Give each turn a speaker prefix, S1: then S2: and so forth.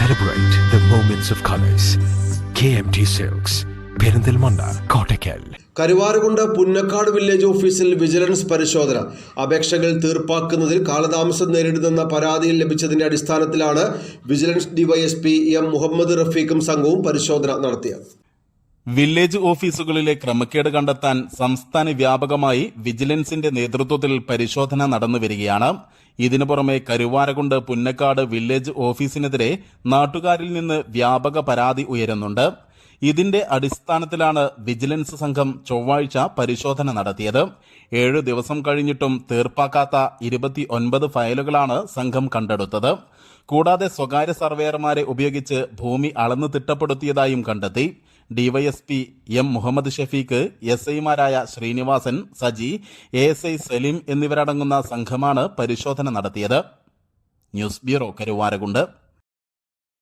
S1: Celebrate the moments of colors. KMT silks Perinthalmanna Kottakkal
S2: Karuvarakundu Punnakkad village ഓഫീസിൽ vigilance പരിശോധന. അപേക്ഷകൾ തീർപ്പാക്കുന്നതിൽ കാലതാമസം നേരിടുന്ന പരാതിയിൽ ലഭിച്ചതിന്റെ അടിസ്ഥാനത്തിലാണ് വിജിലൻസ് ഡിവൈഎസ്പി എം മുഹമ്മദ് റഫീഖും സംഘവും പരിശോധന നടത്തിയത്.
S3: വില്ലേജ് ഓഫീസുകളിലെ ക്രമക്കേട് കണ്ടെത്താൻ സംസ്ഥാന വ്യാപകമായി വിജിലൻസിന്റെ നേതൃത്വത്തിൽ പരിശോധന നടന്നു വരികയാണ് ഇതിനു പുറമെ കരുവാരകുണ്ട് പുന്നക്കാട് വില്ലേജ് ഓഫീസിനെതിരെ നാട്ടുകാരിൽ നിന്ന് വ്യാപക പരാതി ഉയരുന്നുണ്ട്. ഇതിന്റെ അടിസ്ഥാനത്തിലാണ് വിജിലൻസ് സംഘം ചൊവ്വാഴ്ച പരിശോധന നടത്തിയത്. ഏഴ് ദിവസം കഴിഞ്ഞിട്ടും തീർപ്പാക്കാത്ത ഇരുപത്തി ഒൻപത് ഫയലുകളാണ് സംഘം കണ്ടെടുത്തത്. കൂടാതെ സ്വകാര്യ സർവേയർമാരെ ഉപയോഗിച്ച് ഭൂമി അളന്ന് തിട്ടപ്പെടുത്തിയതായും കണ്ടെത്തി. DYSP M Muhammad Shafeeq S ഐമാരായ Srinivasan Saji A S I Saleem എന്നിവരടങ്ങുന്ന സംഘമാണ് പരിശോധന നടത്തിയത്. News bureau Karuvarakundu.